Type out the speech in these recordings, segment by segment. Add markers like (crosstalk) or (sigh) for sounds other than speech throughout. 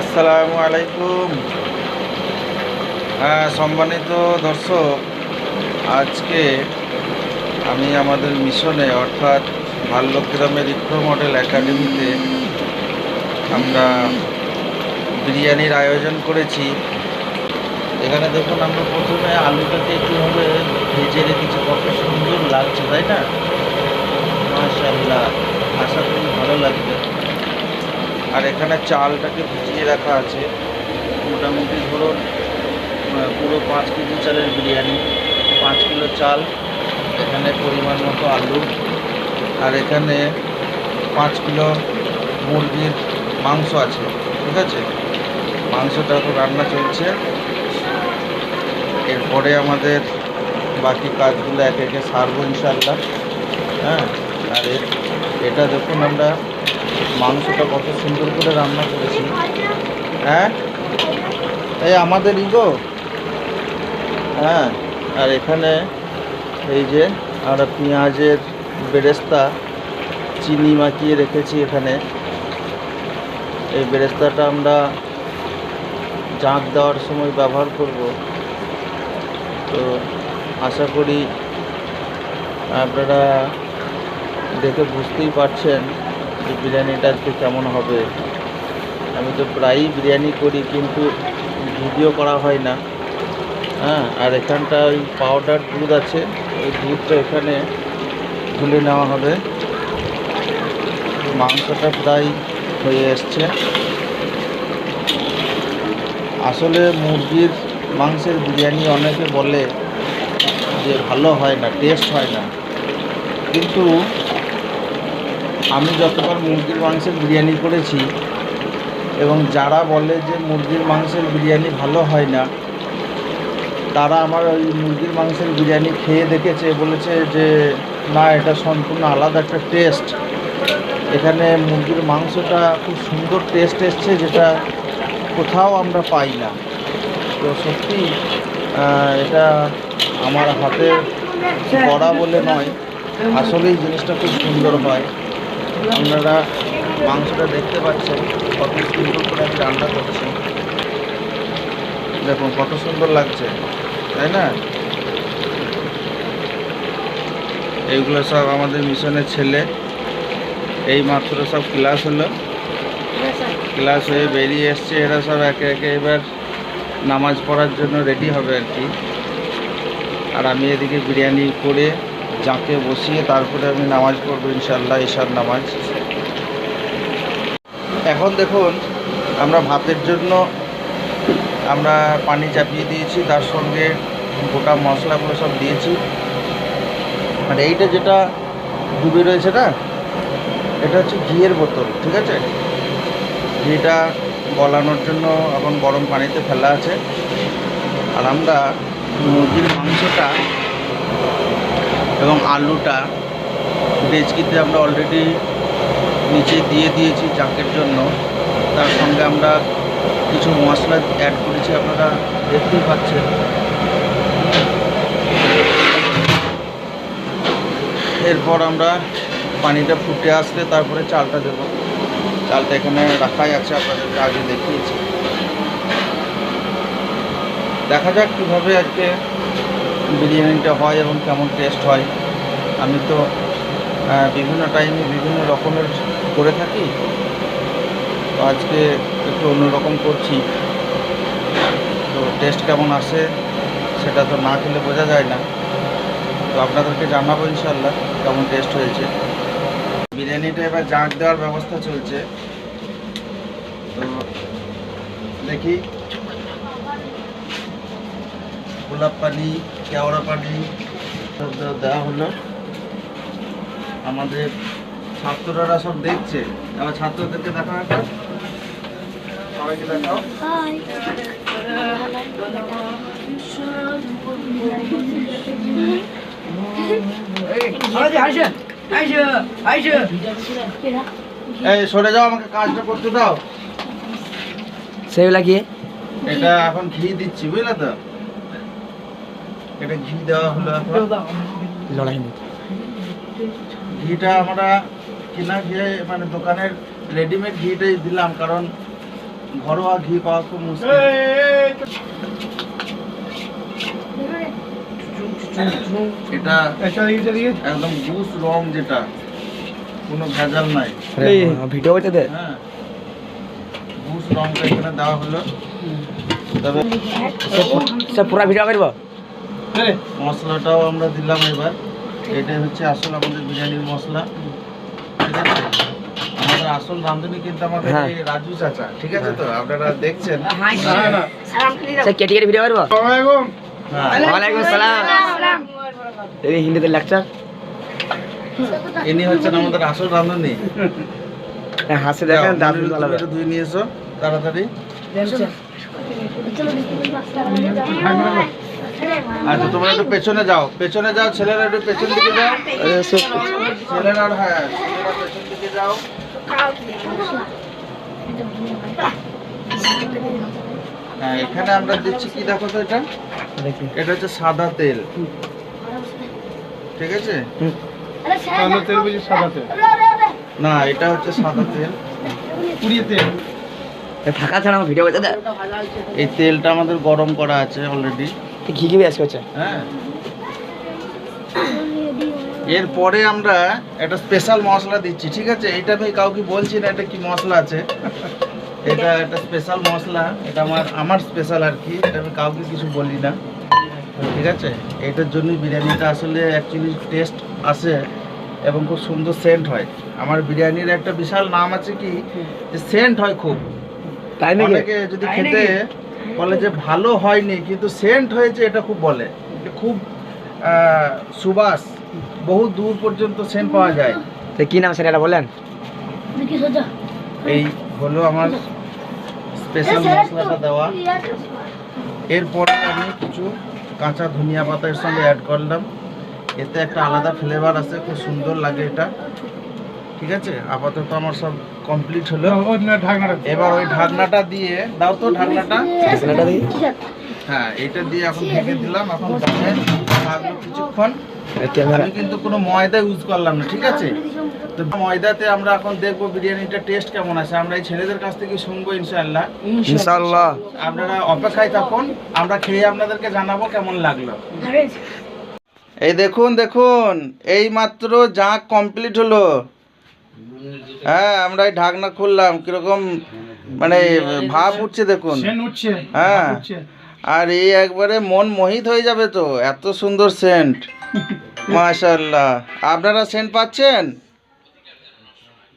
আসসালামু আলাইকুম। হ্যাঁ সম্মানিত দর্শক, আজকে আমি আমাদের মিশনে, অর্থাৎ ভাল্যগ্রামের ইকো মডেল একাডেমিতে আমরা বিরিয়ানির আয়োজন করেছি। এখানে দেখুন, আমরা প্রথমে আলুটাকে কীভাবে ভেজে রেখেছি। কত সুন্দর লাগছে, তাই না? মাশাল্লাহ আশা করি ভালো লাগবে। আর এখানে চালটাকে ভিজিয়ে রাখা আছে। মোটামুটি ধরুন পুরো পাঁচ কেজি চালের বিরিয়ানি, পাঁচ কিলো চাল, এখানে পরিমাণ মতো আলু, আর এখানে পাঁচ কিলো মুরগির মাংস আছে, ঠিক আছে? মাংসটা তো রান্না চলছে। এরপরে আমাদের বাকি কাজগুলো একে একে সারবো ইনশাল্লাহ হ্যাঁ আর এটা দেখুন আমরা মাংসটা কত সুন্দর করে রান্না করেছি। হ্যাঁ? এই আমাদের ইগো? হ্যাঁ আর এখানে এই যে আমরা পেঁয়াজের বেরেস্তা, চিনি মাখিয়ে রেখেছি এখানে। এই বেরেস্তাটা আমরা জাঁক দেওয়ার সময় ব্যবহার করব। তো আশা করি আপনারা দেখে বুঝতেই পারছেন যে বিরিয়ানিটা আজকে কেমন হবে? আমি তো প্রায়ই বিরিয়ানি করি, কিন্তু ভিডিও করা হয় না। হ্যাঁ আর এখানটা ওই পাউডার দুধ আছে, ওই দুধটা এখানে তুলে নেওয়া হবে। মাংসটা প্রায় হয়ে এসছে। আসলে মুরগির মাংসের বিরিয়ানি অনেকে বলে যে ভালো হয় না টেস্ট হয় না। কিন্তু আমি যতবার মুরগির মাংসের বিরিয়ানি করেছি এবং যারা বলে যে মুরগির মাংসের বিরিয়ানি ভালো হয় না, তারা আমার ওই মুরগির মাংসের বিরিয়ানি খেয়ে দেখেছে, বলেছে যে না, এটা সম্পূর্ণ আলাদা একটা টেস্ট এখানে মুরগির মাংসটা খুব সুন্দর টেস্ট এসছে, যেটা কোথাও আমরা পাই না। তো সত্যি এটা আমার হাতে করা বলে নয়। আসলেই জিনিসটা খুব সুন্দর হয়। আপনারা মাংসটা দেখতে পাচ্ছেন, কত সুন্দর করে আমি রান্না করছি। দেখুন, কত সুন্দর লাগছে, তাই না? এইগুলো সব আমাদের মিশনের ছেলে। এই মাত্র সব ক্লাস হলো। ক্লাস হয়ে বেরিয়ে এসছে, এরা সব একে একে এবার নামাজ পড়ার জন্য রেডি হবে আর কি। আর আমি এদিকে বিরিয়ানি করে জাঁকে বসিয়ে তারপরে আমি নামাজ পড়ব ইনশাল্লাহ ঈশার নামাজ। এখন দেখুন, আমরা ভাতের জন্য আমরা পানি চাপিয়ে দিয়েছি, তার সঙ্গে গোটা মশলাগুলো সব দিয়েছি। আর এইটা যেটা ডুবে রয়েছে না, এটা হচ্ছে ঘিয়ের বোতল, ঠিক আছে? ঘিটা গলানোর জন্য এখন গরম পানিতে ফেলা আছে। আর আমরা মুরগির মাংসটা এবং আলুটা ডেচকিতে আমরা অলরেডি নিচে দিয়ে দিয়েছি চাকের জন্য। তার সঙ্গে আমরা কিছু মশলা অ্যাড করেছি, আপনারা দেখতেই পাচ্ছেন। এরপর আমরা পানিটা ফুটে আসলে তারপরে চালটা দেবো। চালটা এখানে রাখাই আছে, আপনাদেরকে আগে দেখিয়েছি। দেখা যাক কীভাবে আজকে বিরিয়ানিটা হয় এবং কেমন টেস্ট হয়। আমি তো বিভিন্ন টাইমে বিভিন্ন রকমের করে থাকি। তো আজকে একটু অন্যরকম করছি। তো টেস্ট কেমন আসে সেটা তো না খেলে বোঝা যায় না। তো আপনাদেরকে জানাব ইনশাল্লাহ কেমন টেস্ট হয়েছে। বিরিয়ানিটা এবার জাঁক দেওয়ার ব্যবস্থা চলছে। তো দেখি। গোলাপ পানি কেওড়া পানি সব দেওয়া- দেওয়া হলো। আমাদের ছাত্ররা সব দেখছে। আমার ছাত্রদেরকে দেখা একটা সবাইকে দেখাও। এই সরে যাও আমাকে কাজটা করতে দাও। সেগুলা কি? এটা এখন ঘি দিচ্ছি বুঝলে তো? এটা ঘি দেওয়া হলো লড়াই নেই। ঘিটা আমরা কিনা ঘি মানে দোকানের রেডিমেড ঘিটাই দিলাম কারণ ঘরোয়া ঘি পাওয়া খুব মুশকিল। এটা একদম গুস রং যেটা কোনো ভেজাল নাই। ভিডিও করতে দে। হ্যাঁ। রংটা এখানে দেওয়া হলো। তবে সব পুরা ভিডিও করব? মশলাটাও আমরা দিলাম এবার। এটাই হচ্ছে আসল আমাদের বিরিয়ানির মশলা। ঠিক আছে? আমাদের আসল রাঁধুনি কিন্তু আমাদের হ্যাঁ। এই রাজু চাচা। ঠিক আছে তো? আপনারা দেখছেন। কেটে কেটে ভিডিও করব হ্যাঁ। ওয়ালাইকুম সালাম এই হিন্দিতে লেকচার ইনি হচ্ছেন আমাদের আসল রাঁধুনি। হাসি দেখেন তাড়াতাড়ি। আচ্ছা তোমরা একটু পেছনে যাও। পেছনে যাও ছেলেরা একটু পেছন দিকে যাও। ছেলেরা হ্যাঁ ছেলেরা পেছন দিকে যাও। হ্যাঁ এখানে আমরা দিচ্ছি কি দেখো তো এটা? এটা হচ্ছে সাদা তেল। ঠিক আছে? না এটা হচ্ছে সাদা তেল। ফাঁকা ছাড়া ভিডিও দে এই তেলটা আমাদের গরম করা আছে অলরেডি ঘি ঘি বেশ করছে হ্যাঁ। এরপরে আমরা একটা স্পেশাল মশলা দিচ্ছি ঠিক আছে? এটা আমি কাউকে বলছি না এটা কি মশলা আছে। এটা একটা স্পেশাল মশলা এটা আমার আমার স্পেশাল আর কি এটা আমি কাউকে কিছু বলি না। ঠিক আছে? এটার জন্যই বিরিয়ানিটা আসলে অ্যাকচুয়ালি টেস্ট আসে এবং খুব সুন্দর সেন্ট হয়। আমার বিরিয়ানির একটা বিশাল নাম আছে কি? যে সেন্ট হয় খুব। তাই নাকি? অনেকে যদি খেতে বলে যে ভালো হয়নি কিন্তু সেন্ট হয়েছে এটা খুব বলে। খুব সুবাস বহু দূর পর্যন্ত সেন্ট পাওয়া যায়। তো কি নাম সেটা বলেন? এই হলো আমার স্পেশাল মশলাটা দেওয়া। এরপরে আমি কিছু কাঁচা ধনিয়া পাতা এর সঙ্গে অ্যাড করলাম। এতে একটা আলাদা ফ্লেভার আছে খুব সুন্দর লাগে এটা। ঠিক আছে? আপাতত আমার সব কমপ্লিট হলো। এবার ওই ঢাকনাটা দিয়ে দাও তো ঢাকনাটা। হ্যাঁ এটা দিয়ে এখন ঢেকে দিলাম। এখন দমে থাকল কিছুক্ষণ। আমি কিন্তু কোনো ময়দা ইউজ করলাম না ঠিক আছে? তো ময়দাতে আমরা এখন দেখব বিরিয়ানিটা টেস্ট কেমন আছে। আমরা এই ছেলেদের কাছ থেকে শুনব ইনশাল্লাহ ইনশাআল্লাহ। আপনারা অপেক্ষায় থাকুন। আমরা খেয়ে আপনাদেরকে জানাব কেমন লাগল। এই দেখুন দেখুন এই মাত্র জাঁক কমপ্লিট হলো। হ্যাঁ আমরা এই ঢাকনা খুললাম কীরকম মানে ভাব উঠছে দেখুন। হ্যাঁ আর এই একবারে মন মোহিত হয়ে যাবে তো এত সুন্দর সেন্ট। (laughs) মাশাল্লাহ আপনারা সেন্ট পাচ্ছেন?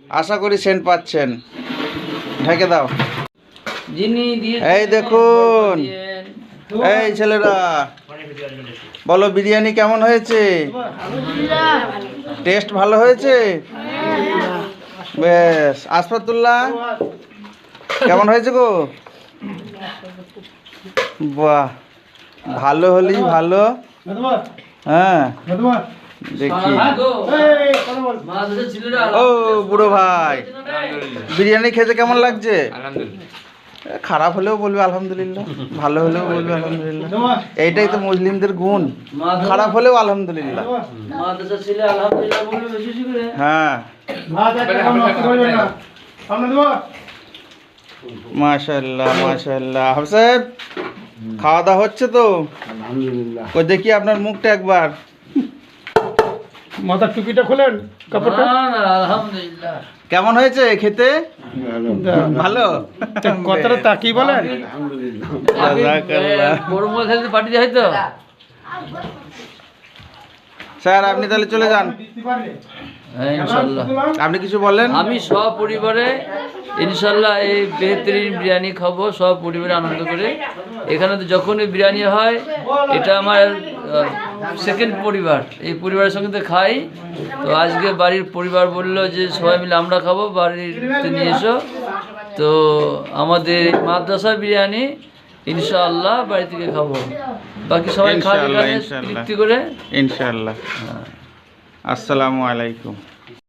আশা করি সেন্ট পাচ্ছেন। ঢেকে দাও। এই দেখুন। এই ছেলেরা বলো বিরিয়ানি কেমন হয়েছে? টেস্ট ভালো হয়েছে? বেশ আসফাতুল্লাহ। কেমন হয়েছে গো? বাহ ভালো হলেই ভালো। হ্যাঁ দেখি। ও বুড়ো ভাই। বিরিয়ানি খেতে কেমন লাগছে? খারাপ হলেও বলবে আলহামদুলিল্লাহ ভালো হলেও বলবে আলহামদুলিল্লাহ। এইটাই তো মুসলিমদের গুণ খারাপ হলেও আলহামদুলিল্লাহ। হ্যাঁ। মাশাল্লাহ মাশাল্লাহ হাফসাহেব খাওয়া দাওয়া হচ্ছে তো? ওই দেখি আপনার মুখটা একবার। মাথার টুপিটা খোলেন কাপড়টা? কেমন হয়েছে খেতে? ভালো। কথাটা তাকিয়ে বলেন? জাযাকাল্লাহ। পার্টি হয়তো স্যার আপনি তাহলে চলে যান। হ্যাঁ ইনশাল্লাহ আপনি কিছু বলেন আমি সপরিবারে ইনশাল্লাহ এই বেহতরিন বিরিয়ানি খাব সব পরিবারে আনন্দ করে। এখানে তো যখনই বিরিয়ানি হয় এটা আমার সেকেন্ড পরিবার এই পরিবারের সঙ্গে তো খাই। তো আজকে বাড়ির পরিবার বলল যে সবাই মিলে আমরা খাব বাড়িতে নিয়ে এসো। তো আমাদের মাদ্রাসা বিরিয়ানি ইনশাআল্লাহ বাড়ি থেকে খাব। বাকি সবাই খাবে তৃপ্তি করে। ইনশাআল্লাহ। আসসালামু আলাইকুম।